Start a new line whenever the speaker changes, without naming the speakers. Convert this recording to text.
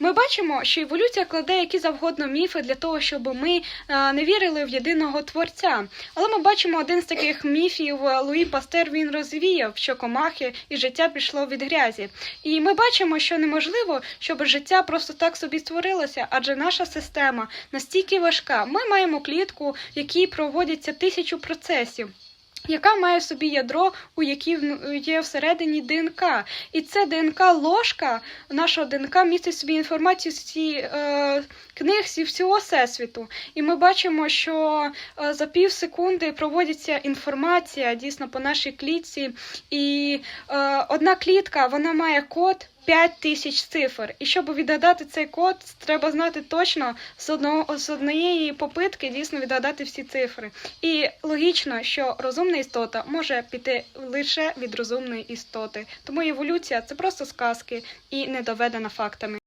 Ми бачимо, що еволюція кладе які завгодно міфи для того, щоб ми е, не вірили в єдиного творця. Але ми бачимо один з таких міфів е, Луї Пастер. Він розвіяв, що комахи і життя пішло від грязі. І ми бачимо, що неможливо, щоб життя просто так собі створилося, адже наша система настільки важка. Ми маємо клітку, в якій проводяться тисячу процесів. Яка має собі ядро, у якій є всередині ДНК, і це ДНК ложка нашого ДНК містить собі інформацію з ці е, книг зі всього всесвіту. І ми бачимо, що е, за пів секунди проводиться інформація дійсно по нашій клітці, і е, одна клітка вона має код. 5 тисяч цифр. І щоб відгадати цей код, треба знати точно з одного з однієї попитки дійсно відгадати всі цифри. І логічно, що розумна істота може піти лише від розумної істоти. Тому еволюція це просто сказки і не доведена фактами.